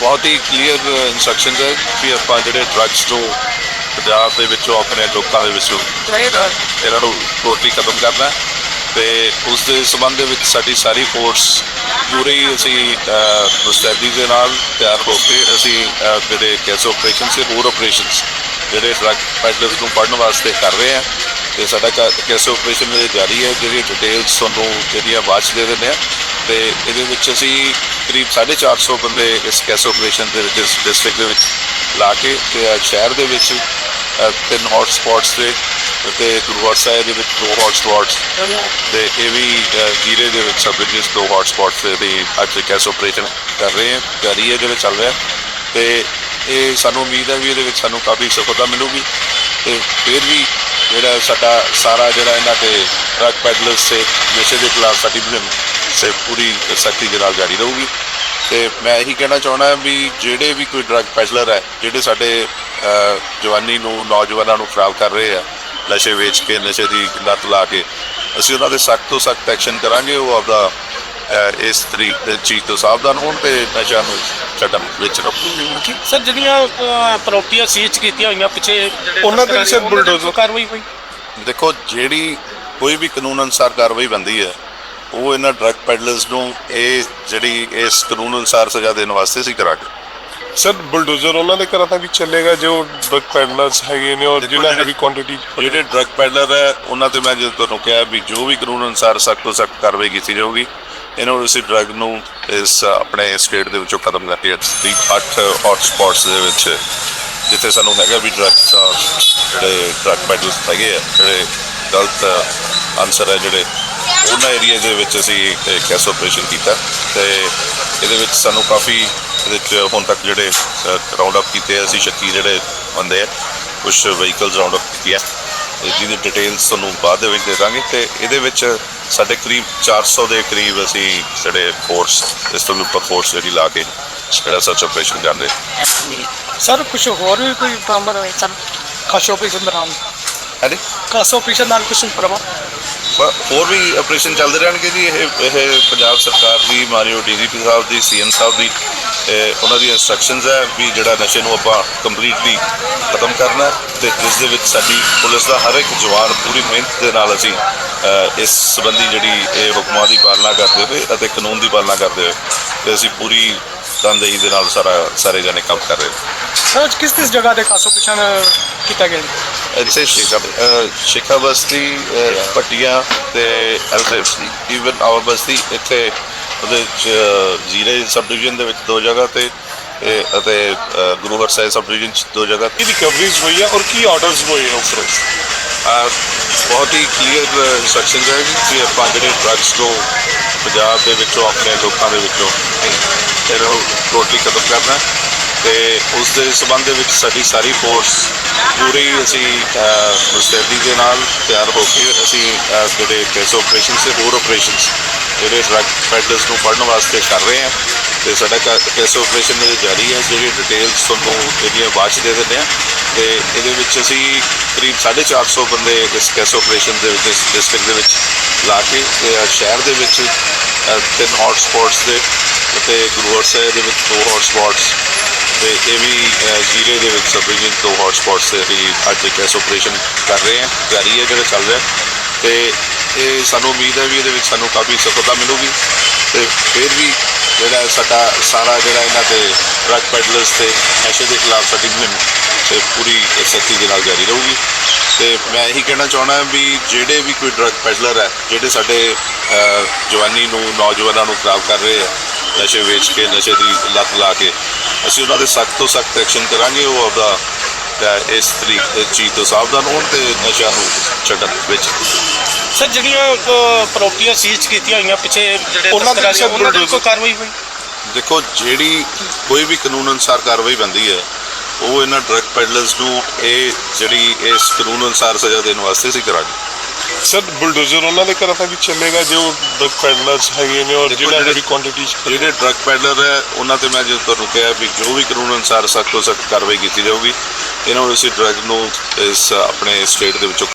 ਬਹੁਤ ਹੀ clear instructions ਹੈ ਕਿ ਆਪਾਂ ਜਿਹੜੇ ਡਰੱਗਸ ਤੋਂ ਪੰਜਾਬ ਦੇ ਵਿੱਚੋਂ ਆਪਣੇ ਲੋਕਾਂ ਦੇ ਵਿੱਚੋਂ ਇਹਨਾਂ ਨੂੰ ਟੋਟਲੀ ਖਤਮ ਕਰਨਾ ਤੇ ਉਸ ਦੇ ਸੰਬੰਧ ਦੇ ਵਿੱਚ ਸਾਡੀ ਸਾਰੀ ਫੋਰਸ ਪੂਰੀ ਅਸੀਂ ਅਹ, ਮੁਸਤੈਦੀ ਦੇ ਨਾਲ ਤਿਆਰ ਹੋ ਕੇ ਅਸੀਂ ਜਿਹੜੇ ਕੈਸ ਆਪਰੇਸ਼ਨ ਤੇ ਹੋਰ ਆਪਰੇਸ਼ਨਸ ਜਿਹੜੇ ਡਰੱਗ ਪੈਡਲਰਸ ਨੂੰ ਫੜਨ ਵਾਸਤੇ ਕਰ ਰਹੇ ਹਾਂ ਤੇ ਸਾਡਾ ਕੈਸ ਆਪਰੇਸ਼ਨ ਇਹ ਜਾਰੀ ਹੈ ਜਿਹੜੀ ਡਿਟੇਲਸ ਤੁਹਾਨੂੰ ਜਿਹੜੀਆਂ ਬਾਅਦ ਦੇ ਦਿੰਦੇ ਆ ਤੇ ਇਹਦੇ ਵਿੱਚ ਅਸੀਂ ਕਰੀਬ 450 ਬੰਦੇ ਇਸ ਕੈਸ ਆਪਰੇਸ਼ਨ ਦੇ ਵਿੱਚ ਡਿਸਟ੍ਰਿਕਟ ਦੇ ਵਿੱਚ ਲਾ ਕੇ ਤੇ ਸ਼ਹਿਰ ਦੇ ਵਿੱਚ ਅਹ, ਤਿੰਨ ਹੌਟ ਸਪੌਟਸ ਤੇ ਤੇ ਗੁਰੂਵਾਰ ਸਾਹਿਬ ਦੇ ਵਿੱਚ ਦੋ ਹੌਟ ਸਪੌਟਸ ਤੇ ਇਹ ਵੀ ਅਹ, ਜੀਰੇ ਦੇ ਵਿੱਚ ਸਬ ਵਿੱਚ ਦੋ ਹੌਟ ਸਪੌਟਸ ਤੇ ਵੀ ਅੱਜ ਕੈਸ ਆਪਰੇਸ਼ਨ ਕਰ ਰਹੇ ਹਾਂ ਕਰੀਏ ਹੈ ਜਿਹੜੇ ਚੱਲ ਰਿਹਾ। ਤੇ ਇਹ ਸਾਨੂੰ ਉਮੀਦ ਹੈ ਵੀ ਇਹਦੇ ਵਿੱਚ ਸਾਨੂੰ ਕਾਫੀ ਸਫਲਤਾ ਮਿਲੂਗੀ ਤੇ ਫਿਰ ਵੀ ਜਿਹੜਾ ਸਾਡਾ ਸਾਰਾ ਜਿਹੜਾ ਇਹਨਾਂ ਤੇ ਡਰੱਗ ਪੈਡਲਰਸ ਤੇ ਨਸ਼ੇ ਦੇ ਖਿਲਾਫ ਸਾਡੀ ਮੁਹਿੰਮ ਸੇ ਪੂਰੀ ਸਖਤੀ ਦੇ ਨਾਲ ਜਾਰੀ ਰਹੂਗੀ। ਤੇ ਮੈਂ ਇਹੀ ਕਹਿਣਾ ਚਾਹੁੰਦਾ ਵੀ ਜਿਹੜੇ ਵੀ ਕੋਈ ਡਰੱਗ ਪੈਡਲਰ ਹੈ ਜਿਹੜੇ ਸਾਡੇ ਜਵਾਨੀ ਨੂੰ ਨੌਜਵਾਨਾਂ ਨੂੰ ਖਰਾਬ ਕਰ ਰਹੇ ਆ ਨਸ਼ੇ ਵੇਚ ਕੇ ਨਸ਼ੇ ਦੀ ਲੱਤ ਲਾ ਕੇ ਅਸੀਂ ਉਹਨਾਂ ਦੇ ਸਖਤ ਤੋਂ ਸਖਤ ਐਕਸ਼ਨ ਕਰਾਂਗੇ ਉਹ ਆਪਦਾ ਇਸ ਤਰੀਕ ਦੇ ਚੀਜ਼ ਤੋਂ ਸਾਵਧਾਨ ਹੋਣ ਤੇ ਨਸ਼ਾ ਨੂੰ ਛੱਡਣ ਵਿੱਚ ਰੱਖੋ ਸਰ ਜਿਹੜੀਆਂ ਪ੍ਰਾਪਰਟੀਆਂ ਸੀਜ਼ ਕੀਤੀਆਂ ਹੋਈਆਂ ਪਿੱਛੇ ਉਹਨਾਂ ਦੇ ਵਿੱਚ bulldozer- ਕਾਰਵਾਈ ਹੋਈ? ਦੇਖੋ ਜਿਹੜੀ ਕੋਈ ਵੀ ਕਾਨੂੰਨ ਅਨੁਸਾਰ ਕਾਰਵਾਈ ਬੰਦੀ ਹੈ ਉਹ ਇਹਨਾਂ ਡਰੱਗ ਪੈਡਲਰਸ ਨੂੰ ਇਹ ਜਿਹੜੀ ਇਸ ਕਾਨੂੰਨ ਅਨੁਸਾਰ ਸਜ਼ਾ ਦੇਣ ਵਾਸਤੇ ਅਸੀਂ ਕਰਾਂਗੇ। ਸਰ ਬੁਲਡੋਜ਼ਰ ਉਹਨਾਂ ਦੇ ਘਰਾਂ ਤੱਕ ਵੀ ਚੱਲੇਗਾ ਜੋ ਡਰਗ ਪੈਡਲਰਸ ਹੈਗੇ ਨੇ ਔਰ ਜਿਹਨਾਂ ਹੈਵੀ ਕੁਆਂਟੀਟੀ ਜਿਹੜੇ ਡਰੱਗ ਪੈਡਲਰ ਹੈ ਉਹਨਾਂ ਤੇ ਮੈਂ ਜਦੋਂ ਤੁਹਾਨੂੰ ਕਿਹਾ ਵੀ ਜੋ ਵੀ ਕਾਨੂੰਨ ਅਨੁਸਾਰ ਸਖਤ ਤੋਂ ਸਖਤ ਕਾਰਵਾਈ ਕੀਤੀ ਜਾਊਗੀ ਇਹਨਾਂ ਨੂੰ ਅਸੀਂ ਡਰੱਗ ਨੂੰ ਇਸ ਆਪਣੇ ਸਟੇਟ ਦੇ ਵਿੱਚੋਂ ਖਤਮ ਕਰਕੇ ਦੀ ਅੱਠ ਹੌਟ ਸਪੌਟਸ ਦੇ ਵਿੱਚ ਜਿੱਥੇ ਸਾਨੂੰ ਹੈਗਾ ਵੀ ਡਰੱਗ ਜਿਹੜੇ ਡਰੱਗ ਪੈਡਲਰਸ ਹੈਗੇ ਆ ਜਿਹੜੇ ਗਲਤ ਆਨਸਰ ਹੈ ਜਿਹੜੇ ਉਹਨਾਂ ਏਰੀਆ ਦੇ ਵਿੱਚ ਅਸੀਂ ਕੈਸ ਆਪਰੇਸ਼ਨ ਕੀਤਾ ਤੇ ਇਹਦੇ ਵਿੱਚ ਸਾਨੂੰ ਕਾਫੀ ਇਹਦੇ ਵਿੱਚ ਹੁਣ ਤੱਕ ਜਿਹੜੇ ਰਾਉਂਡ ਅਪ ਕੀਤੇ ਅਸੀਂ 36 ਜਿਹੜੇ ਬੰਦੇ ਆ ਕੁਝ ਵਹੀਕਲਸ ਰਾਉਂਡ ਅਪ ਕੀਤੀਆਂ। ਜਿਹਦੀ ਡਿਟੇਲਸ ਤੁਹਾਨੂੰ ਬਾਅਦ ਦੇ ਵਿੱਚ ਦੇ ਦਾਂਗੇ ਤੇ ਇਹਦੇ ਵਿੱਚ ਸਾਡੇ ਕਰੀਬ 400 ਦੇ ਕਰੀਬ ਅਸੀਂ ਜਿਹੜੇ ਫੋਰਸ ਇਸ ਤੋਂ ਵੀ ਉੱਪਰ ਫੋਰਸ ਜਿਹੜੀ ਲਾ ਕੇ ਜਿਹੜਾ ਸਰਚ ਆਪਰੇਸ਼ਨ ਕਰ ਰਹੇ। ਸਰ ਕੁਝ ਹੋਰ ਵੀ ਕੋਈ ਬਰਾਮਦ ਹੋਏ? ਸਰ ਖਾਸ ਆਪਰੇਸ਼ਨ ਦੌਰਾਨ ਹੈ ਜੀ ਖਾਸ ਆਪਰੇਸ਼ਨ ਨਾਲ ਕੁਝ ਬ- ਹੋਰ ਵੀ ਆਪਰੇਸ਼ਨ ਚੱਲਦੇ ਰਹਿਣਗੇ ਜੀ? ਇਹ ਇਹ ਪੰਜਾਬ ਸਰਕਾਰ ਦੀ, ਮਾਨਯੋਗ ਡੀਜੀਪੀ ਸਾਹਿਬ ਦੀ ਸੀਐਮ ਸਾਹਿਬ ਦੀ, ਇਹ ਉਹਨਾਂ ਦੀ ਇਨਸਟਰਕਸ਼ਨਸ ਹੈ ਵੀ ਜਿਹੜਾ ਨਸ਼ੇ ਨੂੰ ਆਪਾਂ ਕੰਪਲੀਟਲੀ ਖਤਮ ਕਰਨਾ ਹੈ ਤੇ ਜਿਸ ਦੇ ਵਿੱਚ ਸਾਡੀ ਪੁਲਿਸ ਦਾ ਹਰ ਇੱਕ ਜਵਾਨ ਪੂਰੀ ਮਿਹਨਤ ਦੇ ਨਾਲ ਅਸੀਂ ਇਸ ਸੰਬੰਧੀ ਜਿਹੜੀ ਇਹ ਹੁਕਮਾਂ ਦੀ ਪਾਲਣਾ ਕਰਦੇ ਹੋਏ ਅਤੇ ਕਾਨੂੰਨ ਦੀ ਪਾਲਣਾ ਕਰਦੇ ਹੋਏ, ਤੇ ਅਸੀਂ ਪੂਰੀ ਤਨਦੇਹੀ ਦੇ ਨਾਲ ਸਾਰਾ ਸਾਰੇ ਜਣੇ ਕੰਮ ਕਰ ਰਹੇ ਹਾਂ ਸਰ ਕਿਸ ਕਿਸ ਜਗ੍ਹਾ ਤੇ ਖਾਸ ਆਪਰੇਸ਼ਨ ਕੀਤਾ ਗਿਆ ਜੀ? ਇੱਥੇ ਸ਼ੇਖਾ ਅਹ ਸ਼ੇਖਾ ਬਸਤੀ ਅਹ ਪੱਟੀਆਂ ਤੇ ਈਵਨ ਆਵਰ ਬਸਤੀ ਇੱਥੇ ਉਹਦੇ ਚ ਜ਼ੀਰੇ ਸਬ ਡਿਵੀਜ਼ਨ ਦੇ ਵਿੱਚ ਦੋ ਜਗ੍ਹਾ ਤੇ ਇਹ ਅਤੇ ਅਹ ਗੁਰੂ ਹਰਸਾਏ ਸਬ ਡਿਵੀਜ਼ਨ ਚ ਦੋ ਜਗ੍ਹਾ ਕੀ ਰਿਕਵਰੀਜ਼ ਹੋਈ ਹੈ ਔਰ ਕੀ ਆਰਡਰਸ ਹੋਏ ਉੱਪਰ? ਅਹ ਬਹੁਤ ਹੀ ਕਲੀਅਰ ਇਨਸਟਰਕਸ਼ਨਸ ਹੈ ਕਿ ਆਪਾਂ ਜਿਹੜੇ ਡਰੱਗਸ ਤੋਂ ਪੰਜਾਬ ਦੇ ਵਿੱਚੋਂ ਆਪਣੇ ਲੋਕਾਂ ਦੇ ਵਿੱਚੋਂ ਫਿਰ ਉਹ ਟੋਟਲੀ ਖਤਮ ਕਰਨਾ। ਹੈ ਤੇ ਉਸ ਦੇ ਸੰਬੰਧ ਦੇ ਵਿੱਚ ਸਾਡੀ ਸਾਰੀ ਫੋਰਸ ਪੂਰੀ ਅਸੀਂ ਅਹ, ਮੁਸਤੈਦੀ ਦੇ ਨਾਲ ਤਿਆਰ ਹੋ ਕੇ ਅਸੀਂ ਜਿਹੜੇ ਕੈਸ ਆਪਰੇਸ਼ਨ ਤੇ ਹੋਰ ਆਪਰੇਸ਼ਨਸ ਜਿਹੜੇ ਡਰੱਗ ਫੈਡਰਸ ਨੂੰ ਫੜਨ ਵਾਸਤੇ ਕਰ ਰਹੇ ਹਾਂ। ਤੇ ਸਾਡਾ ਕੈਸ ਆਪਰੇਸ਼ਨ ਇਹ ਜਾਰੀ ਹੈ ਜਿਹੜੀ ਡਿਟੇਲਸ ਤੁਹਾਨੂੰ ਜਿਹੜੀਆਂ ਬਾਅਦ 'ਚ ਦੇ ਦਿੰਦੇ ਆ ਤੇ ਇਹਦੇ ਵਿੱਚ ਅਸੀਂ ਕਰੀਬ 450 ਬੰਦੇ ਇਸ ਕੈਸ ਆਪਰੇਸ਼ਨ ਦੇ ਵਿੱਚ ਇਸ ਡਿਸਟ੍ਰਿਕਟ ਦੇ ਵਿੱਚ ਲਾ ਕੇ ਤੇ ਸ਼ਹਿਰ ਦੇ ਵਿੱਚ ਤਿੰਨ ਹੌਟ ਸਪੌਟਸ ਤੇ ਅਤੇ ਗੁਰੂਵਾਰ ਸਾਹਿਬ ਦੇ ਵਿੱਚ ਦੋ ਹੌਟ ਸਪੌਟਸ ਤੇ ਇਹ ਵੀ ਅਹ, ਜੀਰੇ ਦੇ ਵਿੱਚ ਸਬ ਡਿਵੀਜ਼ਨ ਦੋ ਹੌਟ ਸਪੌਟਸ ਤੇ ਅਸੀਂ ਅੱਜ ਕੈਸ ਆਪਰੇਸ਼ਨ ਕਰ ਰਹੇ ਹਾਂ ਜਾਰੀ ਹੈ ਜਿਹੜਾ ਚੱਲ ਰਿਹਾ। ਤੇ ਇਹ ਸਾਨੂੰ ਉਮੀਦ ਹੈ ਵੀ ਇਹਦੇ ਵਿੱਚ ਸਾਨੂੰ ਕਾਫੀ ਸਫਲਤਾ ਮਿਲੂਗੀ ਤੇ ਫਿਰ ਵੀ ਜਿਹੜਾ ਸਾਡਾ ਸਾਰਾ ਜਿਹੜਾ ਇਹਨਾਂ ਤੇ ਡਰੱਗ ਪੈਡਲਰਸ ਤੇ ਨਸ਼ੇ ਦੇ ਖਿਲਾਫ ਸਾਡੀ ਮੁਹਿੰਮ ਤੇ ਪੂਰੀ ਸਖਤੀ ਦੇ ਨਾਲ ਜਾਰੀ ਰਹੂਗੀ। ਤੇ ਮੈਂ ਇਹੀ ਕਹਿਣਾ ਚਾਹੁੰਦਾ ਵੀ ਜਿਹੜੇ ਵੀ ਕੋਈ ਡਰੱਗ ਪੈਡਲਰ ਹੈ ਜਿਹੜੇ ਸਾਡੇ ਜਵਾਨੀ ਨੂੰ ਨੌਜਵਾਨਾਂ ਨੂੰ ਖਰਾਬ ਕਰ ਰਹੇ ਆ ਨਸ਼ੇ ਵੇਚ ਕੇ ਨਸ਼ੇ ਦੀ ਲੱਤ ਲਾ ਕੇ। ਅਸੀਂ ਉਹਨਾਂ ਦੇ ਸਖਤ ਤੋਂ ਸਖਤ ਐਕਸ਼ਨ ਕਰਾਂਗੇ ਉਹ ਆਪਦਾ ਇਸ ਤਰੀਕ ਚੀਜ਼ ਤੋਂ ਸਾਵਧਾਨ ਹੋਣ ਤੇ ਨਸ਼ਾ ਨੂੰ ਛੱਡਣ ਵਿੱਚ। ਸਰ ਜਿਹੜੀਆਂ ਪ੍ਰਾਪਰਟੀਆਂ ਸੀਜ਼ ਕੀਤੀਆਂ ਹੋਈਆਂ ਪਿੱਛੇ ਜਿਹੜੇ ਉਹਨਾਂ ਦੇ ਉਹਨਾਂ ਕੋਈ ਕਾਰਵਾਈ ਹੋਈ? ਦੇਖੋ ਜਿਹੜੀ ਕੋਈ ਵੀ ਕਾਨੂੰਨ ਅਨੁਸਾਰ ਕਾਰਵਾਈ ਬੰਦੀ ਹੈ ਉਹ ਇਹਨਾਂ ਡਰੱਗ ਪੈਡਲਰਸ ਨੂੰ ਇਹ ਜਿਹੜੀ ਇਸ ਕਾਨੂੰਨ ਅਨੁਸਾਰ ਸਜ਼ਾ ਦੇਣ ਵਾਸਤੇ ਅਸੀਂ ਕਰਾਂਗੇ। ਸਰ ਬੁਲਡੋਜ਼ਰ ਉਹਨਾਂ ਦੇ ਘਰਾਂ ਤੱਕ ਵੀ ਚੱਲੇਗਾ ਜੋ ਡਰਗ ਪੈਡਲਰਸ ਹੈਗੇ ਨੇ ਔਰ ਦੇਖੋ ਜਿਹੜੇ- ਹੈਵੀ ਕੁਆਂਟੀਟੀ ਜਿਹੜੇ ਡਰੱਗ ਪੈਡਲਰ ਹੈ ਉਹਨਾਂ ਤੇ ਮੈਂ ਜਦੋਂ ਤੁਹਾਨੂੰ ਕਿਹਾ ਵੀ ਜੋ ਵੀ ਕਾਨੂੰਨ ਅਨੁਸਾਰ ਸਖਤ ਤੋਂ ਸਖਤ ਕਾਰਵਾਈ ਕੀਤੀ ਜਾਊਗੀ ਇਹਨਾਂ ਨੂੰ ਅਸੀਂ ਡਰੱਗ ਨੂੰ ਇਸ ਆਪਣੇ ਸਟੇਟ ਦੇ ਵਿੱਚੋਂ